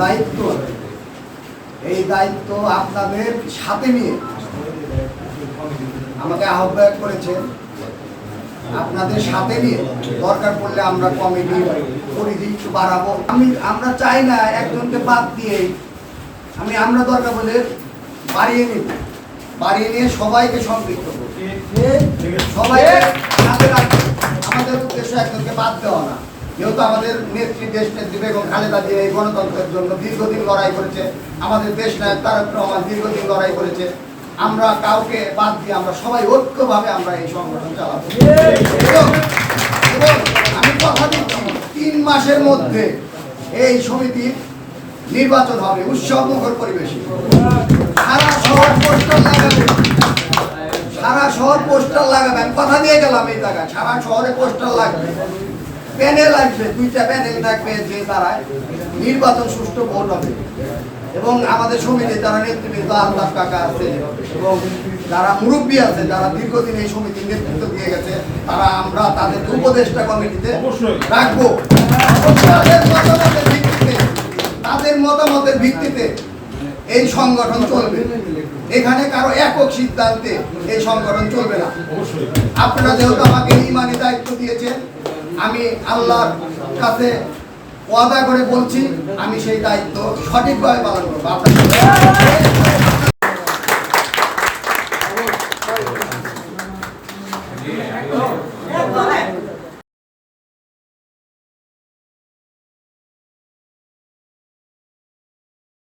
দায়িত্ব। এই দায়িত্ব আপনাদের সাথে নিয়ে আমাকে আহ্বায়ক করেছেন। আপনাদের সাথে নিয়ে দরকার পড়লে আমরা কমিটি পরিধি একটু বাড়াবো। আমি, আমরা চাই না একজনকে বাদ দিয়ে আমি, আমরা দরকার বলে বাড়িয়ে নিব। বাড়িয়ে নিয়ে সবাইকে সম্পৃক্ত সবাইকে সাথে আমাদের উদ্দেশ্য একজনকে বাদ দেওয়া না। যেহেতু আমাদের নেত্রী দেশ নেত্রী বেগম খালেদা দিয়ে এই গণতন্ত্রের জন্য দীর্ঘদিন লড়াই করেছে, আমাদের দেশ নায়ক তারক রহমান দীর্ঘদিন লড়াই করেছে, আমরা কাউকে বাদ দিয়ে আমরা সবাই ঐক্যভাবে আমরা এই সংগঠন চালাবো। এবং আমি কথা দিচ্ছি, তিন মাসের মধ্যে এই সমিতির নির্বাচন হবে উৎসব মুখর পরিবেশে। সারা শহর পোস্টার লাগাবে সারা শহর পোস্টার লাগাবে আমি কথা দিয়ে গেলাম এই জায়গায়, সারা শহরে পোস্টার লাগবে। প্যানেল আসবে দুইটা প্যানেল থাকবে যে তারায় নির্বাচন সুষ্ঠু ভোট হবে। এবং আমাদের সমিতি যারা নেতৃবৃন্দ আলতাফ কাকা আছে এবং যারা মুরব্বী আছে যারা দীর্ঘদিন এই সমিতির নেতৃত্ব দিয়ে গেছে তারা আমরা তাদের উপদেষ্টা কমিটিতে রাখব। তাদের মতামতের ভিত্তিতে এই সংগঠন চলবে। এখানে কারও একক সিদ্ধান্তে এই সংগঠন চলবে না। আপনারা যেহেতু আমাকে ইমানি দায়িত্ব দিয়েছেন আমি আল্লাহর কাছে ওয়াদা করে বলছি আমি সেই দায়িত্ব সঠিকভাবে পালন করব। আপনাদের